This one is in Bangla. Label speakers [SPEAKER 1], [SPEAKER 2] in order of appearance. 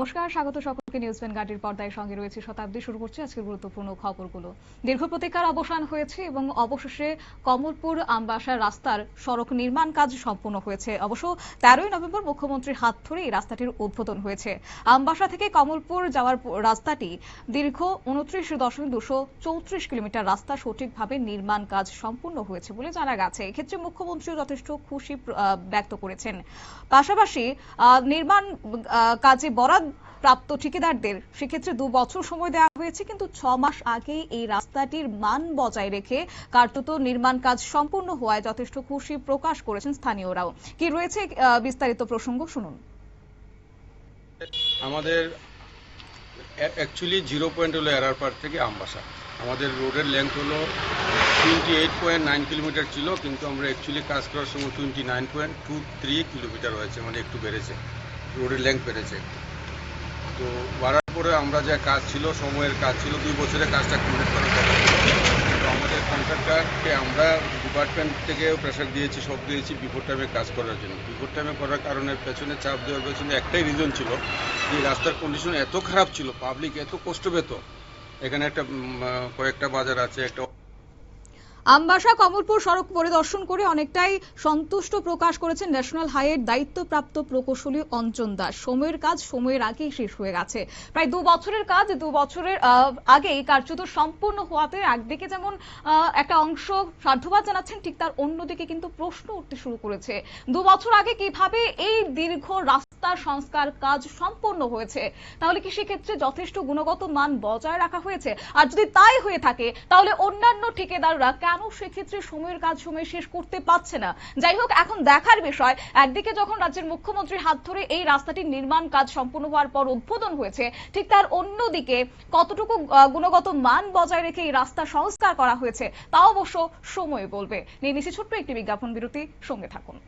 [SPEAKER 1] নমস্কার, স্বাগত সকলকে। নিউজ ভ্যানগার্ডের পর্দায় সঙ্গে রয়েছে শতাব্দী শুরু করছে আজকের গুরুত্বপূর্ণ খবরগুলো। দীর্ঘ প্রতীক্ষার অবসান হয়েছে এবং অবশেষে কমলপুর আমবাসা রাস্তার সড়ক নির্মাণ কাজ সম্পূর্ণ হয়েছে। অবশ্য তেরোই নভেম্বর মুখ্যমন্ত্রীর হাত ধরে এই রাস্তাটির উদ্বোধন হয়েছে। আমবাসা থেকে কমলপুর যাওয়ার রাস্তাটি দীর্ঘ উনত্রিশ দশমিক দুশো চৌত্রিশ কিলোমিটার রাস্তা সঠিকভাবে নির্মাণ কাজ সম্পূর্ণ হয়েছে বলে জানা গেছে। এক্ষেত্রে মুখ্যমন্ত্রী যথেষ্ট খুশি ব্যক্ত করেছেন। পাশাপাশি নির্মাণ কাজে বরাদ প্রাপ্ত ঠিকাদারদের। সেক্ষেত্রে দু বছর সময় দেওয়া হয়েছে, কিন্তু ছ মাস আগেই এই রাস্তাটির মান বজায় রেখে কার্যত নির্মাণ কাজ সম্পূর্ণ হওয়ায় যথেষ্ট খুশি প্রকাশ করেছেন স্থানীয়রাও। কি রয়েছে বিস্তারিত প্রসঙ্গ শুনুন।
[SPEAKER 2] আমাদের অ্যাকচুয়ালি জিরো পয়েন্ট হলো এরার পার থেকে আমবাসা আমাদের রোডের লেন্থ হলো twenty eight point nine kilometer ছিল, কিন্তু আমরা অ্যাকচুয়ালি কাজ করার সময় twenty nine point two three kilometer হয়েছে মানে একটু বেড়েছে। রোডের লেন্থ বেড়েছে। তো বাড়ার পরে আমরা যে কাজ ছিল, সময়ের কাজ ছিল, দুই বছরের কাজটা কমপ্লিট করার কথা আমাদের কন্ট্রাক্টরকে আমরা ডিপার্টমেন্ট থেকে প্রেশার দিয়েছি, সব দিয়েছি বিফোর টাইমে কাজ করার জন্য। বিফোর টাইমে করার কারণে পেছনে চাপ দেওয়ার পেছনে একটাই রিজন ছিল যে রাস্তার কন্ডিশন এত খারাপ ছিল পাবলিক এত কষ্ট পেত। এখানে একটা কয়েকটা বাজার আছে, একটা
[SPEAKER 1] আমবাসা, কমলপুর সড়ক পরিদর্শন করে অনেকটাই সন্তুষ্ট প্রকাশ করেছেন ন্যাশনাল হাইওয়ের দায়িত্বপ্রাপ্ত প্রকৌশলী অঞ্জন দাস। সময়ের কাজ সময়ের আগেই শেষ হয়ে গেছে। প্রায় দু বছরের কাজ, দু বছরের আগেই কার্যত সম্পূর্ণ হওয়াতে একদিকে যেমন একটা অংশ সাধুবাদ জানাচ্ছেন, ঠিক তার অন্যদিকে কিন্তু প্রশ্ন উঠতে শুরু করেছে। দু বছর আগে কীভাবে এই দীর্ঘ রাস্তা সংস্কার কাজ সম্পূর্ণ হয়েছে। তাহলে কি সেক্ষেত্রে যথেষ্ট গুণগত মান বজায় রাখা হয়েছে? আর যদি তাই হয়ে থাকে, তাহলে অন্যান্য ঠিকাদাররা কেন সেক্ষেত্রে সময়ের কাজ সময় শেষ করতে পারছে না? যাই হোক, এখন দেখার বিষয়, একদিকে যখন রাজ্যের মুখ্যমন্ত্রীর হাত ধরে এই রাস্তাটির নির্মাণ কাজ সম্পূর্ণ হওয়ার পর উদ্বোধন হয়েছে, ঠিক তার অন্যদিকে কতটুকু গুণগত মান বজায় রেখে এই রাস্তা সংস্কার করা হয়েছে, তা অবশ্য সময় বলবে। নিয়ে নিচ্ছি ছোট্ট একটি বিজ্ঞাপন বিরতি, সঙ্গে থাকুন।